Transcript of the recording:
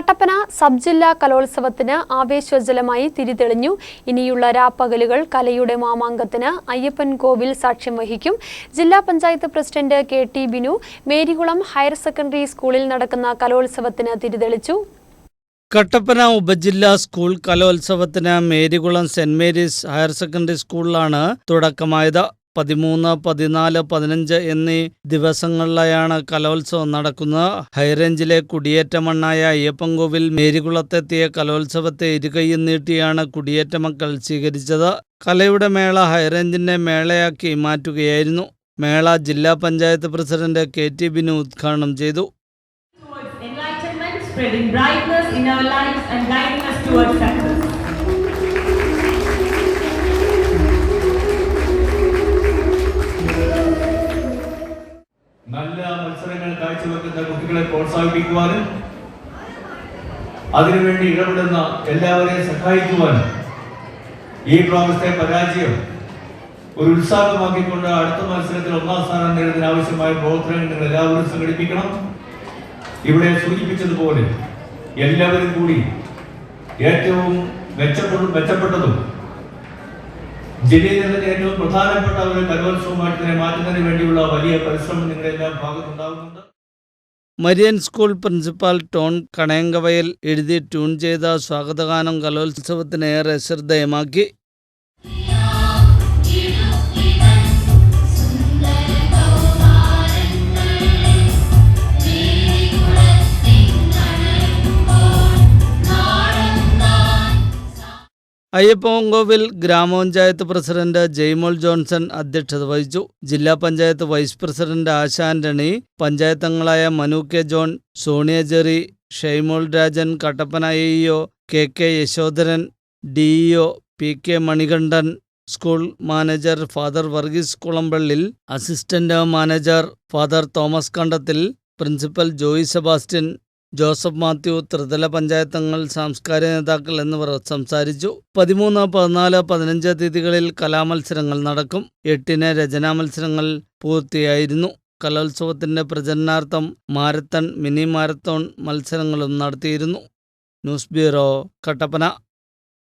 Kattappana sub ജില്ലാ കലോത്സവത്തിന് ആവേശോജ്വലമായി തിരിതെളിഞ്ഞു. ഇനിയുള്ള രാപ്പകലുകൾ കലയുടെ മാമാങ്കത്തിന് അയ്യപ്പൻ കോവിൽ സാക്ഷ്യം വഹിക്കും. ജില്ലാ panchayat president K T Binu Marykulam higher secondary സ്കൂളിൽ നടക്കുന്ന കലോത്സവത്തിന് തിരിതെളിച്ചു. കട്ടപ്പന ഉപജില്ലാ സ്കൂൾ കലോത്സവത്തിന് Marykulam saint Mary's higher secondary സ്കൂളിലാണ് തുടക്കമായത്. പതിമൂന്ന് പതിനാല് പതിനഞ്ച് എന്നീ ദിവസങ്ങളിലായാണ് കലോത്സവം നടക്കുന്നത്. ഹൈറേഞ്ചിലെ കുടിയേറ്റ മണ്ണായ അയ്യപ്പൻകോവിൽ മേരികുളത്തെത്തിയ കലോത്സവത്തെ ഇരുകൈയും നീട്ടിയാണ് കുടിയേറ്റ മക്കൾ സ്വീകരിച്ചത്. കലയുടെ മേള ഹൈറേഞ്ചിന്റെ മേളയാക്കി മാറ്റുകയായിരുന്നു. മേള ജില്ലാ panchayat president K T Binu ഉദ്ഘാടനം ചെയ്തു. Spreading brightness in our lives and guiding us towards success. കുട്ടികളെ പ്രോത്സാഹിപ്പിക്കുവാനും അതിനുവേണ്ടി ഇടപെടുന്ന എല്ലാവരെയും സഹായിക്കുവാനും ഈ പ്രാവശ്യത്തെ പരാജയം ഒരു ഉത്സാഹമാക്കിക്കൊണ്ട് അടുത്ത മത്സരത്തിൽ ഒന്നാം സ്ഥാനം നേടുന്നതിന് ആവശ്യമായ പ്രവർത്തനങ്ങൾ നിങ്ങൾ എല്ലാവരും സംഘടിപ്പിക്കണം. ഇവിടെ സൂചിപ്പിച്ചതുപോലെ എല്ലാവരും കൂടി ഏറ്റവും മെച്ചപ്പെട്ടതും മെച്ചപ്പെട്ടതും ജില്ലയിലെ ഏറ്റവും പ്രധാനപ്പെട്ട ഒരു കലോത്സവമായിട്ട് മാറ്റുന്നതിന് വേണ്ടിയുള്ള വലിയ പരിശ്രമം നിങ്ങളുടെ എല്ലാ ഭാഗത്തുണ്ടാകുന്നുണ്ട്. മരിയൻ സ്കൂൾ പ്രിൻസിപ്പൽ ടോൺ കണയങ്കവയൽ എഴുതി ട്യൂൺ ചെയ്ത സ്വാഗതഗാനം കലോത്സവത്തിന് ഏറെ ശ്രദ്ധേയമാക്കി. അയ്യപ്പൻകോവിൽ ഗ്രാമപഞ്ചായത്ത് പ്രസിഡന്റ് ജെയ്മോൾ ജോൺസൺ അധ്യക്ഷത വഹിച്ചു. ജില്ലാ panchayat vice president Asha Antony പഞ്ചായത്തംഗങ്ങളായ Manu K John Sonia Jerry Shaimol Rajan Kattappana AEO K K Yashodharan DEO P K Manikandan school manager father Varghese Kulampallil assistant manager father Thomas Kandathil principal Joy Sebastian Joseph Mathew ത്രിതല പഞ്ചായത്തങ്ങൾ സാംസ്കാരിക നേതാക്കൾ എന്നിവർ സംസാരിച്ചു. പതിമൂന്ന് പതിനാല് പതിനഞ്ച് തീയതികളിൽ കലാമത്സരങ്ങൾ നടക്കും. എട്ടിന് രചനാ മത്സരങ്ങൾ പൂർത്തിയായിരുന്നു. കലോത്സവത്തിന്റെ പ്രചരണാർത്ഥം മാരത്തൺ മിനി മാരത്തോൺ മത്സരങ്ങളും നടത്തിയിരുന്നു. News bureau Kattappana.